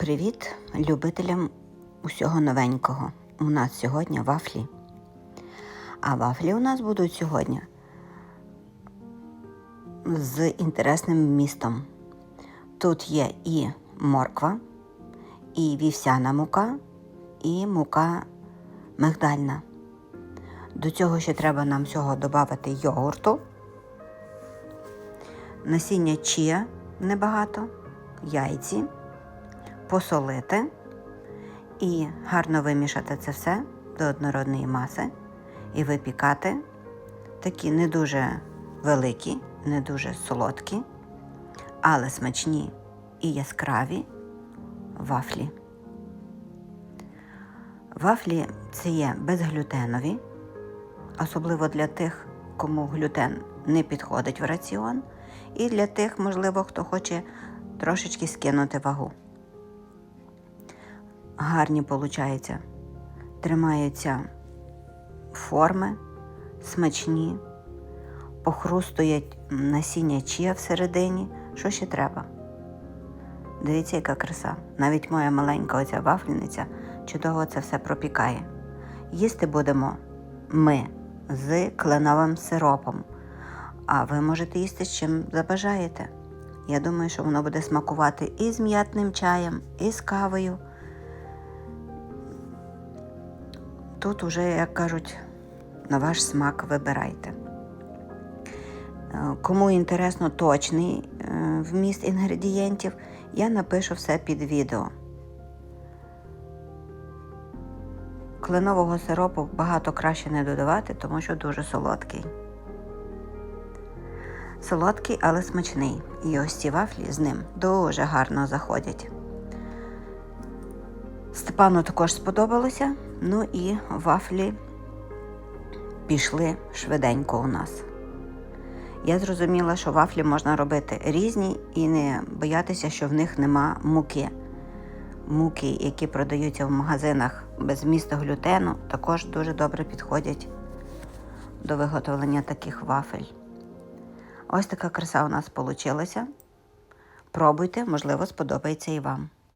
Привіт любителям усього новенького. У нас сьогодні вафлі. А вафлі у нас будуть сьогодні з інтересним містом. Тут є і морква, і вівсяна мука, і мука мигдальна. До цього ще треба нам всього додати йогурту, насіння чія небагато, яйці посолити і гарно вимішати це все до однородної маси і випікати такі не дуже великі, не дуже солодкі, але смачні і яскраві вафлі. Вафлі це є безглютенові, особливо для тих, кому глютен не підходить в раціон, і для тих, можливо, хто хоче трошечки скинути вагу гарні получаються. Тримаються форми, смачні, похрустують насіння чия всередині. Що ще треба? Дивіться, яка краса. Навіть моя маленька оця вафляниця чудово це все пропікає. Їсти будемо ми з кленовим сиропом. А ви можете їсти з чим забажаєте. Я думаю, що воно буде смакувати і з м'ятним чаєм, і з кавою. Тут уже, як кажуть, на ваш смак вибирайте. Е, Кому інтересно точний е, вміст інгредієнтів, я напишу все під відео. Кленового сиропу багато краще не додавати, тому що дуже солодкий. Солодкий, але смачний. І ось ці вафлі з ним дуже гарно заходять. Степану також сподобалося. Ну і вафлі пішли швиденько у нас. Я зрозуміла, що вафлі можна робити різні і не боятися, що в них нема муки. Муки, які продаються в магазинах без вмісту глютену, також дуже добре підходять до виготовлення таких вафель. Ось така краса у нас вийшла. Пробуйте, можливо, сподобається і вам.